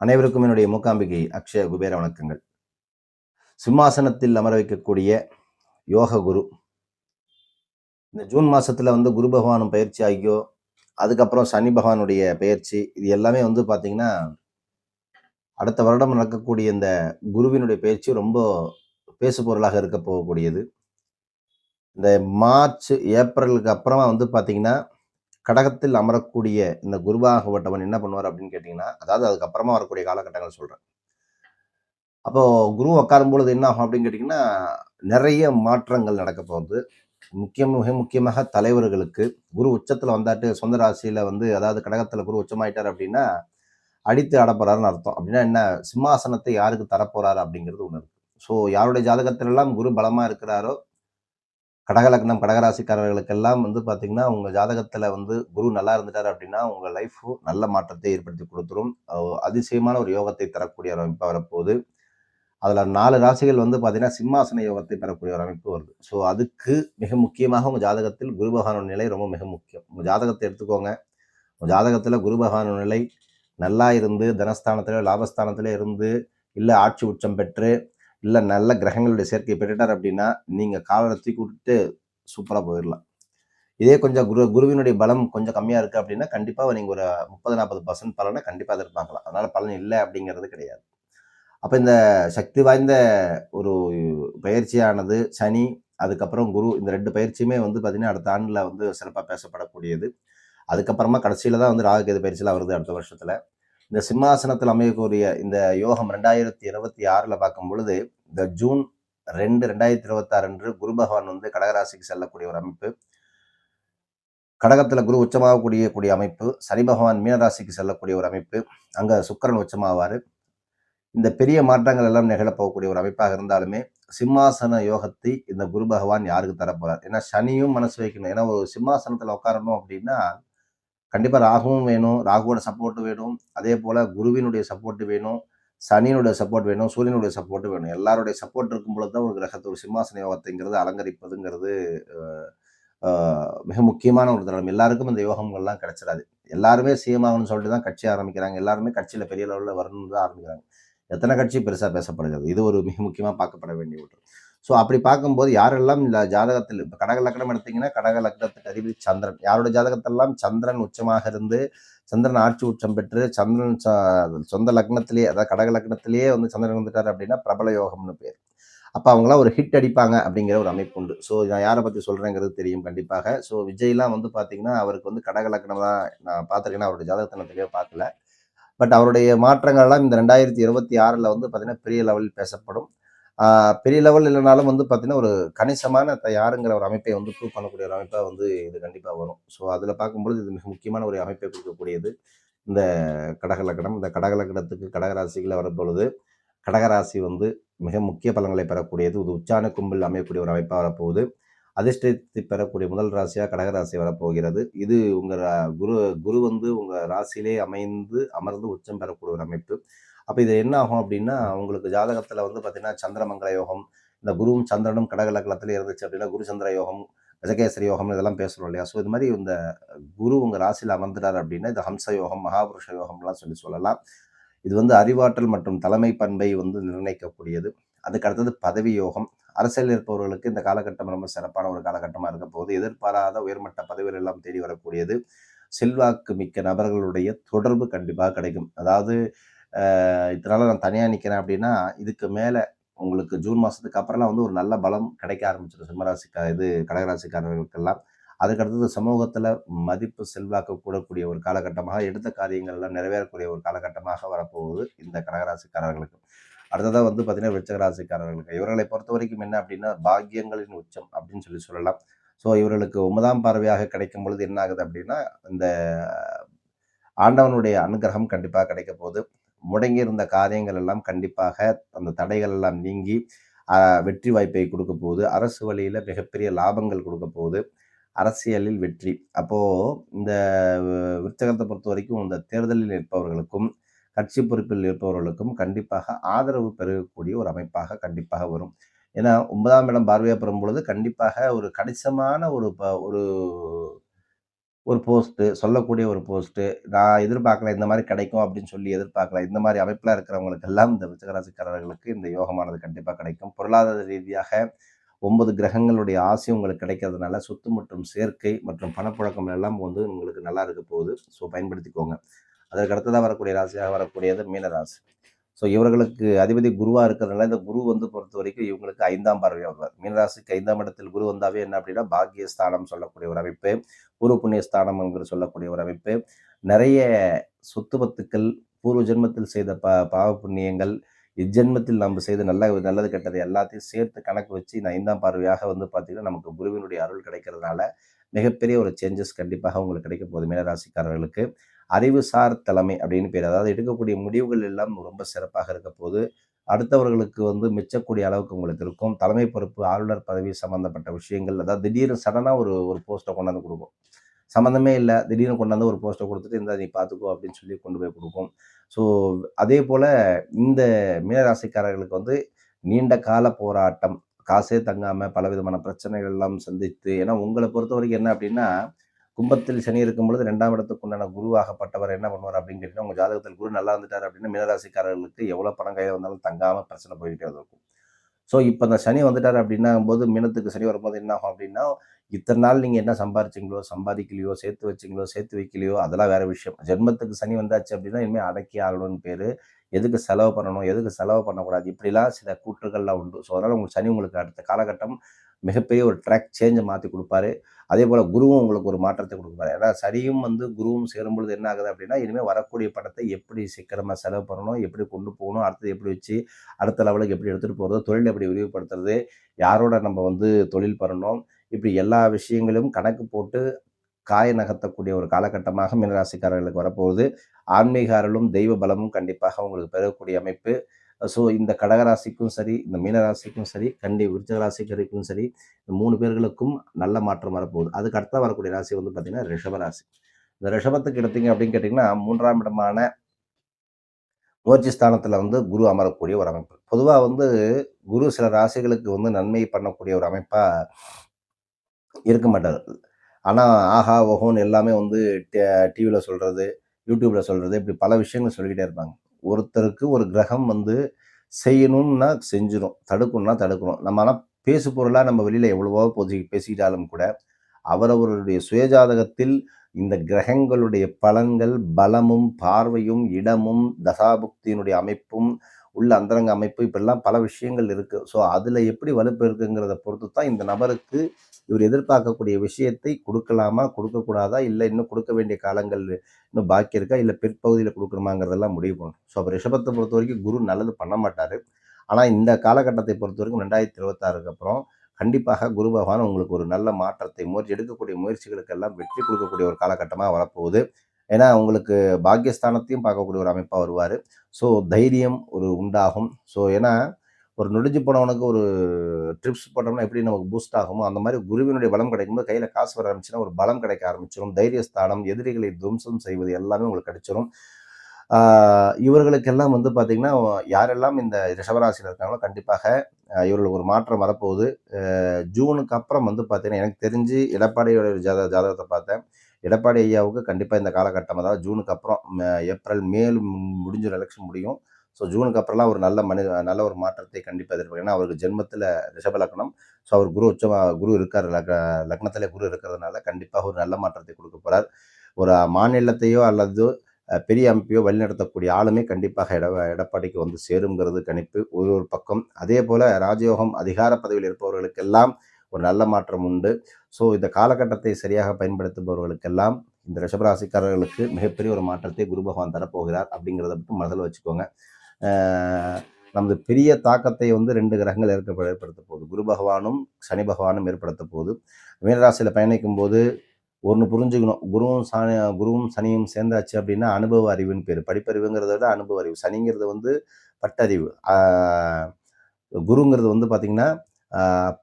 அனைவருக்கும் என்னுடைய மூக்காம்பிகை அக்ஷய குபேர வணக்கங்கள். சிம்மாசனத்தில் அமர வைக்கக்கூடிய யோக குரு. இந்த ஜூன் மாசத்துல வந்து குரு பகவானும் பயிற்சி ஆகியோ அதுக்கப்புறம் சனி பகவானுடைய பயிற்சி இது எல்லாமே வந்து பாத்தீங்கன்னா அடுத்த வருடம் நடக்கக்கூடிய இந்த குருவினுடைய பயிற்சி ரொம்ப பேசு பொருளாக இருக்க போகக்கூடியது. இந்த மார்ச் ஏப்ரலுக்கு அப்புறமா வந்து பார்த்திங்கன்னா கடகத்தில் அமரக்கூடிய இந்த குருவாகப்பட்டவன் என்ன பண்ணுவார் அப்படின்னு கேட்டிங்கன்னா அதாவது அதுக்கப்புறமா வரக்கூடிய காலகட்டங்கள் சொல்கிறேன் அப்போது குரு உட்காரும் பொழுது என்ன ஆகும் அப்படின்னு கேட்டிங்கன்னா நிறைய மாற்றங்கள் நடக்க போகுது. முக்கியம் மிக முக்கியமாக தலைவர்களுக்கு. குரு உச்சத்தில் வந்தாட்டு சொந்த ராசியில் வந்து அதாவது கடகத்தில் குரு உச்சமாயிட்டார் அப்படின்னா அடித்து ஆடப்போறாருன்னு அர்த்தம். அப்படின்னா என்ன? சிம்மாசனத்தை யாருக்கு தரப்போறாரு அப்படிங்கிறது ஒன்று இருக்குது ஸோ யாருடைய ஜாதகத்திலெல்லாம் குரு பலமாக இருக்கிறாரோ கடகலக்னம் கடகராசிக்காரர்களுக்கெல்லாம் வந்து பார்த்தீங்கன்னா உங்கள் ஜாதகத்தில் வந்து குரு நல்லா இருந்துட்டார் அப்படின்னா உங்கள் லைஃப் நல்ல மாற்றத்தை ஏற்படுத்தி கொடுத்துரும். அதிசயமான ஒரு யோகத்தை தரக்கூடிய ஒரு அமைப்பாக வரப்போகுது. அதில் நாலு ராசிகள் வந்து பார்த்தீங்கன்னா சிம்மாசன யோகத்தை பெறக்கூடிய ஒரு அமைப்பு வருது. ஸோ அதுக்கு மிக முக்கியமாக உங்கள் ஜாதகத்தில் குரு பகவானோட நிலை ரொம்ப மிக முக்கியம். உங்கள் ஜாதகத்தை எடுத்துக்கோங்க. உங்கள் ஜாதகத்தில் குரு பகவானோட நிலை நல்லா இருந்து தனஸ்தானத்திலே லாபஸ்தானத்திலே இருந்து இல்லை ஆட்சி உச்சம் பெற்று இல்லை நல்ல கிரகங்களுடைய சேர்க்கை பெற்றுட்டார் அப்படின்னா நீங்கள் காலரை தூக்கி விட்டுட்டு சூப்பராக போயிடலாம். இதே கொஞ்சம் குரு குருவினுடைய பலம் கொஞ்சம் கம்மியாக இருக்குது அப்படின்னா கண்டிப்பாக நீங்கள் ஒரு முப்பது நாற்பது பர்சன்ட் பலனை கண்டிப்பாக எதிர்பார்க்கலாம். அதனால் பலன் இல்லை அப்படிங்கிறது கிடையாது. அப்போ இந்த சக்தி வாய்ந்த ஒரு பயிற்சியானது சனி அதுக்கப்புறம் குரு இந்த ரெண்டு பயிற்சியுமே வந்து பார்த்திங்கன்னா அடுத்த ஆண்டில் வந்து சிறப்பாக பேசப்படக்கூடியது. அதுக்கப்புறமா கடைசியில் தான் வந்து ராகுகேது பயிற்சியெலாம் வருது அடுத்த வருஷத்தில். இந்த சிம்மாசனத்தில் அமையக்கூடிய இந்த யோகம் ரெண்டாயிரத்தி இருபத்தி ஆறில் பார்க்கும் பொழுது இந்த ஜூன் ரெண்டு ரெண்டாயிரத்தி இருபத்தாறு அன்று குரு பகவான் வந்து கடகராசிக்கு செல்லக்கூடிய ஒரு அமைப்பு. கடகத்தில் குரு உச்சமாகக்கூடிய கூடிய அமைப்பு. சனி பகவான் மீனராசிக்கு செல்லக்கூடிய ஒரு அமைப்பு. அங்கே சுக்கரன் உச்சமாவார். இந்த பெரிய மாற்றங்கள் எல்லாம் நிகழப்போகக்கூடிய ஒரு அமைப்பாக இருந்தாலுமே சிம்மாசன யோகத்தை இந்த குரு பகவான் யாருக்கு தரப்போறார்? ஏன்னா சனியும் மனசு வைக்கணும். ஏன்னா ஒரு சிம்மாசனத்தில் உட்காரணும் அப்படின்னா கண்டிப்பாக ராகுவும் வேணும் ராகுவோட சப்போர்ட் வேணும். அதே போல் குருவினுடைய சப்போர்ட் வேணும் சனியினுடைய சப்போர்ட் வேணும் சூரியனுடைய சப்போர்ட் வேணும். எல்லாருடைய சப்போர்ட் இருக்கும் பொழுது தான் ஒரு கிரகத்தை ஒரு சிம்மாசன யோகத்தைங்கிறது அலங்கரிப்பதுங்கிறது மிக முக்கியமான ஒரு தருணம். எல்லாருக்கும் இந்த யோகங்கள்லாம் கிடைச்சிடாது. எல்லாருமே சிஎமாகணும்னு சொல்லிட்டு தான் கட்சி ஆரம்பிக்கிறாங்க. எல்லாருமே கட்சியில் பெரிய லெவலில் வரணும்னு தான் ஆரம்பிக்கிறாங்க. எத்தனை கட்சி பெருசாக பேசப்படுகிறது? இது ஒரு மிக முக்கியமாக பார்க்கப்பட வேண்டிய ஒன்று. ஸோ அப்படி பார்க்கும்போது யாரெல்லாம் இந்த ஜாதகத்தில் இப்போ கடக லக்னம் எடுத்தீங்கன்னா கடக லக்னத்துக்கு அதிபதி சந்திரன். யாரோட ஜாதகத்தெல்லாம் சந்திரன் உச்சமாக இருந்து சந்திரன் ஆட்சி உச்சம் பெற்று சந்திரன் சொந்த லக்னத்திலேயே அதாவது கடக லக்னத்திலேயே வந்து சந்திரன் வந்துட்டார் அப்படின்னா பிரபல யோகம்னு பேர். அப்போ அவங்களாம் ஒரு ஹிட் அடிப்பாங்க அப்படிங்கிற ஒரு அமைப்பு உண்டு. ஸோ நான் யாரை பற்றி சொல்கிறேங்கிறது தெரியும் கண்டிப்பாக. ஸோ விஜய்லாம் வந்து பார்த்தீங்கன்னா அவருக்கு வந்து கடக லக்னம் தான் நான் பார்த்துருக்கேன்னா அவருடைய ஜாதகத்தை நான் தெளிவாக பார்க்கல. பட் அவருடைய மாற்றங்கள்லாம் இந்த ரெண்டாயிரத்தி இருபத்தி ஆறில் வந்து பார்த்திங்கன்னா பெரிய லெவலில் பேசப்படும். பெரிய லெவல் இல்லைனாலும் வந்து பார்த்தீங்கன்னா ஒரு கணிசமான யாருங்கிற ஒரு அமைப்பை வந்து ப்ரூவ் பண்ணக்கூடிய ஒரு அமைப்பாக வந்து இது கண்டிப்பாக வரும். ஸோ அதில் பார்க்கும்பொழுது இது மிக முக்கியமான ஒரு அமைப்பை கொடுக்கக்கூடியது இந்த கடகலக்கணம் இந்த கடகலக்கணத்துக்கு கடகராசிகளில் வரும்பொழுது கடகராசி வந்து மிக முக்கிய பலன்களை பெறக்கூடியது. இது உச்சான கும்பில் அமையக்கூடிய ஒரு அமைப்பாக வரப்போகுது. அதிர்ஷ்டத்தை பெறக்கூடிய முதல் ராசியாக கடகராசி வரப்போகிறது. இது உங்கள் குரு குரு வந்து உங்கள் ராசியிலே அமைந்து அமர்ந்து உச்சம் பெறக்கூடிய ஒரு அமைப்பு. அப்போ இது என்ன ஆகும் அப்படின்னா உங்களுக்கு ஜாதகத்தில் வந்து பார்த்திங்கன்னா சந்திரமங்கல யோகம் இந்த குருவும் சந்திரனும் கடகலக்கலத்தில் இருந்துச்சு அப்படின்னா குரு சந்திர யோகம் கஜகேசரி யோகம் இதெல்லாம் பேசுகிறோம் இல்லையா? ஸோ இது மாதிரி இந்த குரு உங்கள் ராசியில் அமர்ந்துட்டார் அப்படின்னா இது ஹம்ச யோகம் மகாபுருஷ யோகம்லாம் சொல்லி சொல்லலாம். இது வந்து அறிவாற்றல் மற்றும் தலைமை பண்பை வந்து நிர்ணயிக்கக்கூடியது. அதுக்கு அடுத்தது பதவி யோகம் அரசியல் இருப்பவர்களுக்கு இந்த காலகட்டம் ரொம்ப சிறப்பான ஒரு காலகட்டமாக இருக்க போது எதிர்பாராத உயர்மட்ட பதவிகள் எல்லாம் தேடி வரக்கூடியது. செல்வாக்கு மிக்க நபர்களுடைய தொடர்பு கண்டிப்பாக கிடைக்கும். அதாவது இதனால் நான் தனியாக நிற்கிறேன் அப்படின்னா இதுக்கு மேலே உங்களுக்கு ஜூன் மாதத்துக்கு அப்புறம்லாம் வந்து ஒரு நல்ல பலம் கிடைக்க ஆரம்பிச்சிடும் சிம்மராசிக்கா இது கடகராசிக்காரர்களுக்கெல்லாம். அதுக்கடுத்தது சமூகத்தில் மதிப்பு செல்வாக்கு கூடக்கூடிய ஒரு காலகட்டமாக எடுத்த காரியங்கள் எல்லாம் நிறைவேறக்கூடிய ஒரு காலகட்டமாக வரப்போகுது இந்த கடகராசிக்காரர்களுக்கு. அடுத்ததாக வந்து பார்த்தீங்கன்னா விருச்சகராசிக்காரர்களுக்கு. இவர்களை பொறுத்த வரைக்கும் என்ன அப்படின்னா பாக்கியங்களின் உச்சம் அப்படின்னு சொல்லி சொல்லலாம். ஸோ இவர்களுக்கு ஒன்பதாம் பார்வையாக கிடைக்கும் பொழுது என்ன ஆகுது அப்படின்னா இந்த ஆண்டவனுடைய அனுகிரகம் கண்டிப்பாக கிடைக்க போகுது. முடங்கி இருந்த காரியங்கள் எல்லாம் கண்டிப்பாக அந்த தடைகள் எல்லாம் நீங்கி வெற்றி வாய்ப்பை கொடுக்க போகுது. அரசு வழியில் மிகப்பெரிய லாபங்கள் கொடுக்க போகுது. அரசியலில் வெற்றி. அப்போது இந்த விருச்சகத்தை பொறுத்த வரைக்கும் இந்த தேர்தலில் நிற்பவர்களுக்கும் கட்சி பொறுப்பில் இருப்பவர்களுக்கும் கண்டிப்பாக ஆதரவு பெறக்கூடிய ஒரு அமைப்பாக கண்டிப்பாக வரும். ஏன்னா ஒன்பதாம் இடம் பார்வையாக பெறும் பொழுது கண்டிப்பாக ஒரு கணிசமான ஒரு ஒரு ஒரு போஸ்ட்டு சொல்லக்கூடிய ஒரு போஸ்ட்டு நான் எதிர்பார்க்கல இந்த மாதிரி கிடைக்கும் அப்படின்னு சொல்லி எதிர்பார்க்கல இந்த மாதிரி அமைப்பில் இருக்கிறவங்களுக்கு எல்லாம் இந்த விருச்சகராசிக்காரர்களுக்கு இந்த யோகமானது கண்டிப்பாக கிடைக்கும். பொருளாதார ரீதியாக ஒன்பது கிரகங்களுடைய ஆசை உங்களுக்கு கிடைக்கிறதுனால சொத்து மற்றும் சேர்க்கை மற்றும் பணப்புழக்கம் எல்லாம் வந்து உங்களுக்கு நல்லா இருக்க போகுது. ஸோ பயன்படுத்திக்கோங்க. அதற்கு அடுத்ததாக வரக்கூடிய ராசியாக வரக்கூடியது மீனராசி. ஸோ இவர்களுக்கு அதிபதி குருவாக இருக்கிறதுனால இந்த குரு வந்து பொறுத்த வரைக்கும் இவங்களுக்கு ஐந்தாம் பார்வையாக வருவார். மீனராசிக்கு ஐந்தாம் இடத்தில் குரு வந்தாவே என்ன அப்படின்னா பாக்கியஸ்தானம் சொல்லக்கூடிய ஒரு அமைப்பு குரு புண்ணிய ஸ்தானம் என்று சொல்லக்கூடிய ஒரு அமைப்பு. நிறைய சொத்து பத்துக்கள் பூர்வ ஜென்மத்தில் செய்த ப பாவ புண்ணியங்கள் இஜென்மத்தில் நம்ம செய்த நல்ல நல்லது கெட்டது எல்லாத்தையும் சேர்த்து கணக்கு வச்சு இந்த ஐந்தாம் பார்வையாக வந்து பார்த்தீங்கன்னா நமக்கு குருவினுடைய அருள் கிடைக்கிறதுனால மிகப்பெரிய ஒரு சேஞ்சஸ் கண்டிப்பாக உங்களுக்கு கிடைக்க போகுது மீனராசிக்காரர்களுக்கு. அறிவுசார் தலைமை அப்படின்னு பேர். அதாவது எடுக்கக்கூடிய முடிவுகள் எல்லாம் ரொம்ப சிறப்பாக இருக்க போது அடுத்தவர்களுக்கு வந்து மிச்சக்கூடிய அளவுக்கு உங்களுக்கு இருக்கும். தலைமை பொறுப்பு ஆளுநர் பதவி சம்மந்தப்பட்ட விஷயங்கள் அதாவது திடீர்னு சடனாக ஒரு ஒரு போஸ்ட்டை கொண்டாந்து கொடுக்கும் சம்மந்தமே இல்லை திடீர்னு கொண்டாந்து ஒரு போஸ்ட்டை கொடுத்துட்டு இந்த நீ பார்த்துக்கோ அப்படின்னு சொல்லி கொண்டு போய் கொடுக்கும் ஸோ அதே போல் இந்த மீனராசிக்காரர்களுக்கு வந்து நீண்ட கால போராட்டம் காசே தங்காமல் பலவிதமான பிரச்சனைகள் எல்லாம் சந்தித்து ஏன்னா உங்களை பொறுத்த வரைக்கும் என்ன அப்படின்னா கும்பத்தில் சனி இருக்கும் பொழுது ரெண்டாம் இடத்துக்கு உண்டான குருவாகப்பட்டவர் என்ன பண்ணுவார் அப்படின்னு கேட்டீங்கன்னா உங்கள் ஜாதகத்தில் குரு நல்லா இருந்துட்டார் அப்படின்னா மீனராசிக்காரர்களுக்கு எவ்வளோ பணம் கையில் வந்தாலும் தங்காமல் பிரச்சனை போய்கிட்டே இருக்கும் ஸோ இப்போ இந்த சனி வந்துட்டார் அப்படின்னா போது மீனத்துக்கு சனி வரும்போது என்ன ஆகும் அப்படின்னா இத்தனை நாள் நீங்கள் என்ன சம்பாரிச்சிங்களோ சம்பாதிக்கலையோ சேர்த்து வச்சிங்களோ சேர்த்து வைக்கலையோ அதெல்லாம் வேற விஷயம். ஜென்மத்துக்கு சனி வந்தாச்சு அப்படின்னா இனிமேல் அடக்கி ஆகணும்னு பேர். எதுக்கு செலவு பண்ணணும் எதுக்கு செலவு பண்ணக்கூடாது? இப்படிலாம் சில கூற்றுகள்லாம் உண்டு. ஸோ அதனால் உங்களுக்கு சனி உங்களுக்கு அடுத்த காலகட்டம் மிகப்பெரிய ஒரு ட்ராக் சேஞ்சை மாற்றி கொடுப்பாரு. அதே போல் குருவும் உங்களுக்கு ஒரு மாற்றத்தை கொடுப்பாரு. ஏன்னா சரியும் வந்து குருவும் சேரும் பொழுது என்ன ஆகுது அப்படின்னா இனிமேல் வரக்கூடிய பணத்தை எப்படி சீக்கிரமாக செலவு பண்ணணும் எப்படி கொண்டு போகணும் அடுத்தது எப்படி வச்சு அடுத்த லெவலுக்கு எப்படி எடுத்துகிட்டு போகிறது தொழில் எப்படி விரிவுபடுத்துறது யாரோட நம்ம வந்து தொழில் பண்ணணும் இப்படி எல்லா விஷயங்களும் கணக்கு போட்டு காய நகர்த்தக்கூடிய ஒரு காலகட்டமாக மீனராசிக்காரர்களுக்கு வரப்போகுது. ஆன்மீக அருளும் தெய்வ பலமும் கண்டிப்பாக உங்களுக்கு பெறக்கூடிய அமைப்பு. ஸோ இந்த கடகராசிக்கும் சரி இந்த மீனராசிக்கும் சரி கண்டி விருச்சகராசிக்கும் ராசிக்கருக்கும் சரி இந்த மூணு பேர்களுக்கும் நல்ல மாற்றம் வரப்போகுது. அதுக்கு அடுத்த வரக்கூடிய ராசி வந்து பார்த்தீங்கன்னா ரிஷபராசி இந்த ரிஷபத்துக்கு எடுத்தீங்க அப்படின்னு கேட்டிங்கன்னா மூன்றாம் இடமான முயற்சி ஸ்தானத்தில் வந்து குரு அமரக்கூடிய ஒரு அமைப்பு. பொதுவாக வந்து குரு சில ராசிகளுக்கு வந்து நன்மை பண்ணக்கூடிய ஒரு அமைப்பாக இருக்க மாட்டார் ஆனால் ஆஹா ஓஹோன்னு எல்லாமே வந்து டிவியில் சொல்கிறது யூடியூப்பில் சொல்கிறது இப்படி பல விஷயங்கள் சொல்லிக்கிட்டே இருப்பாங்க. ஒருத்தருக்கு ஒரு கிரகம் வந்து செய்யணும்னா செஞ்சிடும் தடுக்கணும்னா தடுக்கணும். நம்ம ஆனால் பேசு பொருளாக நம்ம வெளியில் எவ்வளவோ போதி பேசிக்கிட்டாலும் கூட அவரவருடைய சுயஜாதகத்தில் இந்த கிரகங்களுடைய பலன்கள் பலமும் பார்வையும் இடமும் தசாபுக்தியினுடைய அமைப்பும் உள்ள அந்தரங்க அமைப்பு இப்படிலாம் பல விஷயங்கள் இருக்குது ஸோ அதில் எப்படி வலுப்பு இருக்குங்கிறத பொறுத்து தான் இந்த நபருக்கு இவர் எதிர்பார்க்கக்கூடிய விஷயத்தை கொடுக்கலாமா கொடுக்கக்கூடாதா இல்லை இன்னும் கொடுக்க வேண்டிய காலங்கள் இன்னும் பாக்கி இருக்கா இல்லை பிற்பகுதியில் கொடுக்கணுமாங்கிறதெல்லாம் முடிவு பண்ணணும். ஸோ அப்போ ரிஷபத்தை பொறுத்த வரைக்கும் குரு நல்லது பண்ண மாட்டார். ஆனால் இந்த காலகட்டத்தை பொறுத்த வரைக்கும் ரெண்டாயிரத்தி இருபத்தாறுக்கு அப்புறம் கண்டிப்பாக குரு பகவான் உங்களுக்கு ஒரு நல்ல மாற்றத்தை முயற்சி எடுக்கக்கூடிய முயற்சிகளுக்கெல்லாம் வெற்றி கொடுக்கக்கூடிய ஒரு காலகட்டமாக வரப்போகுது. ஏன்னா உங்களுக்கு பாக்கியஸ்தானத்தையும் பார்க்கக்கூடிய ஒரு அமைப்பாக வருவார். ஸோ தைரியம் ஒரு உண்டாகும். ஸோ ஏன்னா ஒரு நொடிஞ்சு போனவனுக்கு ஒரு ட்ரிப்ஸ் போட்டோம்னா எப்படி நமக்கு பூஸ்ட் ஆகுமோ அந்த மாதிரி குருவினுடைய பலம் கிடைக்கும்போது கையில் காசு வர ஆரம்பிச்சுன்னா ஒரு பலம் கிடைக்க ஆரம்பிச்சிடும் தைரியஸ்தானம் எதிரிகளை துவம்சம் செய்வது எல்லாமே உங்களுக்கு கிடைச்சிடும் இவர்களுக்கெல்லாம் வந்து பார்த்திங்கன்னா யாரெல்லாம் இந்த ரிஷபராசியில் இருக்காங்களோ கண்டிப்பாக இவர்களுக்கு ஒரு மாற்றம் வரப்போகுது. ஜூனுக்கு அப்புறம் வந்து பார்த்திங்கன்னா எனக்கு தெரிஞ்சு எடப்பாடியோட ஜாத ஜாதகத்தை பார்த்தேன். எடப்பாடி ஐயாவுக்கு கண்டிப்பாக இந்த காலகட்டம் அதாவது ஜூனுக்கு அப்புறம் ஏப்ரல் மேலும் முடிஞ்ச எலெக்ஷன் முடியும். ஸோ ஜூனுக்கு அப்புறம்லாம் ஒரு நல்ல மனித நல்ல ஒரு மாற்றத்தை கண்டிப்பாக எதிர்பார்க்கணும். ஏன்னா அவருக்கு ஜென்மத்தில் ரிஷப லக்னம். ஸோ அவர் குரு உச்சமா குரு இருக்கார் லக் லக்னத்தில் குரு இருக்கிறதுனால கண்டிப்பாக ஒரு நல்ல மாற்றத்தை கொடுக்க போகிறார் ஒரு மாநிலத்தையோ அல்லது பெரிய அமைப்பையோ வழிநடத்தக்கூடிய ஆளுமே கண்டிப்பாக எட எடப்பாடிக்கு வந்து சேருங்கிறது கணிப்பு. ஒரு ஒரு பக்கம். அதே போல் ராஜயோகம் அதிகார பதவியில் இருப்பவர்களுக்கெல்லாம் ஒரு நல்ல மாற்றம் உண்டு. ஸோ இந்த காலகட்டத்தை சரியாக பயன்படுத்துபவர்களுக்கெல்லாம் இந்த ரிஷபராசிக்காரர்களுக்கு மிகப்பெரிய ஒரு மாற்றத்தை குரு பகவான் தரப்போகிறார் அப்படிங்கிறத மட்டும் மனதில் வச்சுக்கோங்க. நமது பெரிய தாக்கத்தை வந்து ரெண்டு கிரகங்கள் ஏற்பட ஏற்படுத்த போகுது. குரு பகவானும் சனி பகவானும் ஏற்படுத்த போகுது. மீனராசியில் பயணிக்கும் போது ஒன்று புரிஞ்சுக்கணும். குருவும் சாணி குருவும் சனியும் சேர்ந்தாச்சு அப்படின்னா அனுபவ அறிவுன்னு பேர். படிப்பறிவுங்கிறத விட அனுபவ அறிவு. சனிங்கிறது வந்து பட்டறிவு. குருங்கிறது வந்து பார்த்திங்கன்னா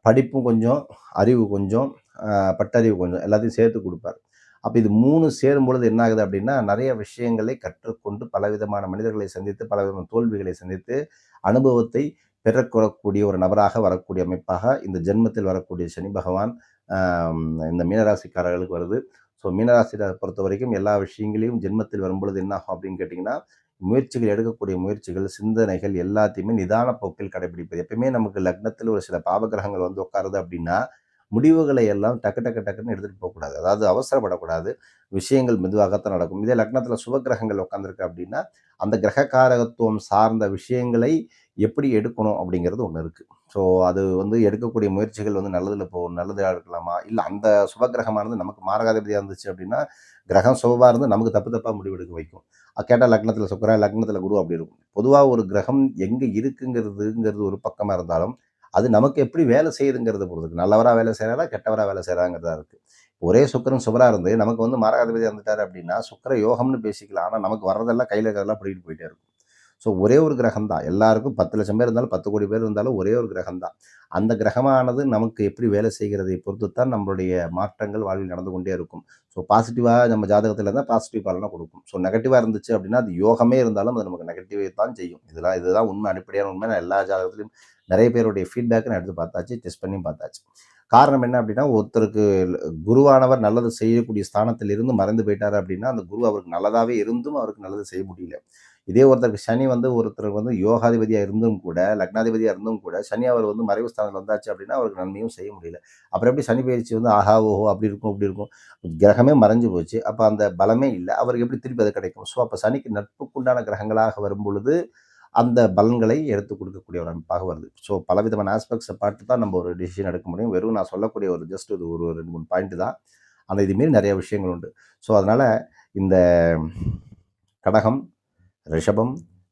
படிப்பும் கொஞ்சம் அறிவு கொஞ்சம் பட்டறிவு கொஞ்சம் எல்லாத்தையும் சேர்த்து கொடுப்பார். அப்போ இது மூணு சேரும் பொழுது என்ன ஆகுது அப்படின்னா நிறைய விஷயங்களை கற்றுக்கொண்டு பலவிதமான மனிதர்களை சந்தித்து பலவிதமான தோல்விகளை சந்தித்து அனுபவத்தை பெறக்கூடக்கூடிய ஒரு நபராக வரக்கூடிய அமைப்பாக இந்த ஜென்மத்தில் வரக்கூடிய சனி பகவான் இந்த மீனராசிக்காரர்களுக்கு வருது. ஸோ மீனராசியை பொறுத்த வரைக்கும் எல்லா விஷயங்களையும் ஜென்மத்தில் வரும்பொழுது என்ன ஆகும் அப்படின்னு கேட்டிங்கன்னா முயற்சிகள் எடுக்கக்கூடிய முயற்சிகள் சிந்தனைகள் எல்லாத்தையுமே நிதான போக்கில் கடைபிடிப்பது. எப்பயுமே நமக்கு லக்னத்தில் ஒரு சில பாவகிரகங்கள் வந்து உட்காருது அப்படின்னா முடிவுகளை எல்லாம் டக்கு டக்கு டக்குன்னு எடுத்துகிட்டு போகக்கூடாது. அதாவது அவசரப்படக்கூடாது. விஷயங்கள் மெதுவாகத்தான் நடக்கும். இதே லக்னத்தில் சுபகிரகங்கள் உட்காந்துருக்கு அப்படின்னா அந்த கிரகக்காரகத்துவம் சார்ந்த விஷயங்களை எப்படி எடுக்கணும் அப்படிங்கிறது ஒன்று இருக்குது ஸோ அது வந்து எடுக்கக்கூடிய முயற்சிகள் வந்து நல்லதில் போகும் நல்லதாக இருக்கலாமா? இல்லை அந்த சுபகிரகமானது நமக்கு மாரகாதிபதியாக இருந்துச்சு அப்படின்னா கிரகம் சுபமாக இருந்து நமக்கு தப்பு தப்பாக முடிவெடுக்க வைக்கும். கேட்டால் லக்னத்தில் சுக்கரா லக்னத்தில் குரு அப்படி இருக்கும். பொதுவாக ஒரு கிரகம் எங்கே இருக்குங்கிறதுங்கிறது ஒரு பக்கமாக இருந்தாலும் அது நமக்கு எப்படி வேலை செய்யுதுங்கிறத பொறுத்து நல்லவராக வேலை செய்கிறாரா கெட்டவராக வேலை செய்கிறாங்கிறதா இருக்குது ஒரே சுக்கரன் சுபராக இருந்து நமக்கு வந்து மாரகாதிபதி இருந்துட்டார் அப்படின்னா சுக்கர யோகம்னு பேசிக்கலாம். ஆனால் நமக்கு வர்றதெல்லாம் கையில் இருக்கிறதெல்லாம் பிடிக்கிட்டு போயிட்டே இருக்கும். ஸோ ஒரே ஒரு கிரகம் தான் எல்லாருக்கும் பத்து லட்சம் பேர் இருந்தாலும் பத்து கோடி பேர் இருந்தாலும் ஒரே ஒரு கிரகம் தான் அந்த கிரகமானது நமக்கு எப்படி வேலை செய்கிறதை பொறுத்து தான் நம்மளுடைய மாற்றங்கள் வாழ்வில் நடந்து கொண்டே இருக்கும். ஸோ பாசிட்டிவாக நம்ம ஜாதகத்தில் இருந்தால் பாசிட்டிவ் பலனை கொடுக்கும். ஸோ நெகட்டிவாக இருந்துச்சு அப்படின்னா அது யோகமே இருந்தாலும் அது நமக்கு நெகட்டிவே தான் செய்யும். இதெல்லாம் இதுதான் உண்மை அடிப்படையான உண்மை. நான் எல்லா ஜாதகத்துலையும் நிறைய பேருடைய ஃபீட்பேக்கு நான் எடுத்து பார்த்தாச்சு டெஸ்ட் பண்ணி பார்த்தாச்சு. காரணம் என்ன அப்படின்னா ஒருத்தருக்கு குருவானவர் நல்லது செய்யக்கூடிய ஸ்தானத்தில் இருந்து மறைந்து போயிட்டார் அப்படின்னா அந்த குரு அவருக்கு நல்லதாகவே இருந்தும் அவருக்கு நல்லது செய்ய முடியல. இதே ஒருத்தருக்கு சனி வந்து ஒருத்தருக்கு வந்து யோகாதிபதியாக இருந்தும் கூட லக்னாதிபதியாக இருந்தும் கூட சனி அவர் வந்து மறைவு ஸ்தானத்தில் வந்தாச்சு அப்படின்னா அவருக்கு நன்மையும் செய்ய முடியல. அப்புறம் எப்படி சனி பயிற்சி வந்து ஆஹா ஓஹோ அப்படி இருக்கும் அப்படி இருக்கும் கிரகமே மறைஞ்சு போச்சு. அப்போ அந்த பலமே இல்லை. அவருக்கு எப்படி திருப்பி அது கிடைக்கும்? ஸோ அப்போ சனிக்கு நட்புக்குண்டான கிரகங்களாக வரும் பொழுது அந்த பலன்களை எடுத்து கொடுக்கக்கூடிய ஒரு அமைப்பாக வருது. ஸோ பலவிதமான ஆஸ்பெக்ட்ஸை பார்த்து தான் நம்ம ஒரு டிசிஷன் எடுக்க முடியும். வெறும் நான் சொல்லக்கூடிய ஒரு ஜஸ்ட் இது ஒரு ரெண்டு மூணு பாயிண்ட் தான். ஆனால் இதுமாரி நிறைய விஷயங்கள் உண்டு. ஸோ அதனால் இந்த கடகம் ரிஷபம்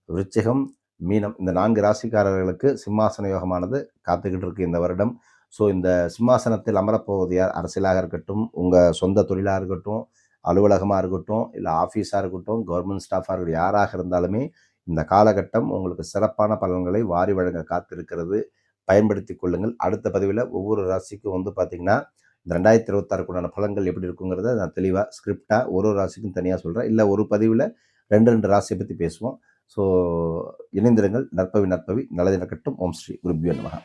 விருச்சிகம் மீனம் இந்த நான்கு ராசிக்காரர்களுக்கு சிம்மாசன யோகமானது காத்துக்கிட்டு இருக்கு இந்த வருடம். ஸோ இந்த சிம்மாசனத்தில் அமரப்போவது யார்? அரசியலாக இருக்கட்டும் உங்கள் சொந்த தொழிலாக இருக்கட்டும் அலுவலகமாக இருக்கட்டும் இல்லை ஆஃபீஸாக இருக்கட்டும் கவர்மெண்ட் ஸ்டாஃபாக இருக்கட்டும் யாராக இருந்தாலுமே இந்த காலகட்டம் உங்களுக்கு சிறப்பான பலன்களை வாரி வழங்க காத்திருக்கிறது. பயன்படுத்தி கொள்ளுங்கள். அடுத்த பதிவில் ஒவ்வொரு ராசிக்கும் வந்து பார்த்திங்கன்னா இந்த ரெண்டாயிரத்தி இருபத்தாறுக்குண்டான பலன்கள் எப்படி இருக்குங்கிறத நான் தெளிவாக ஸ்கிரிப்டாக ஒரு ஒரு ராசிக்கும் தனியாக சொல்கிறேன் இல்லை ஒரு பதிவில் ரெண்டு ரெண்டு ராசியை பற்றி பேசுவோம். ஸோ இணைந்திருங்கள். நற்பவி நற்பவி நல்லது நடக்கட்டும் ஓம் ஸ்ரீ குருபியோ நமகா.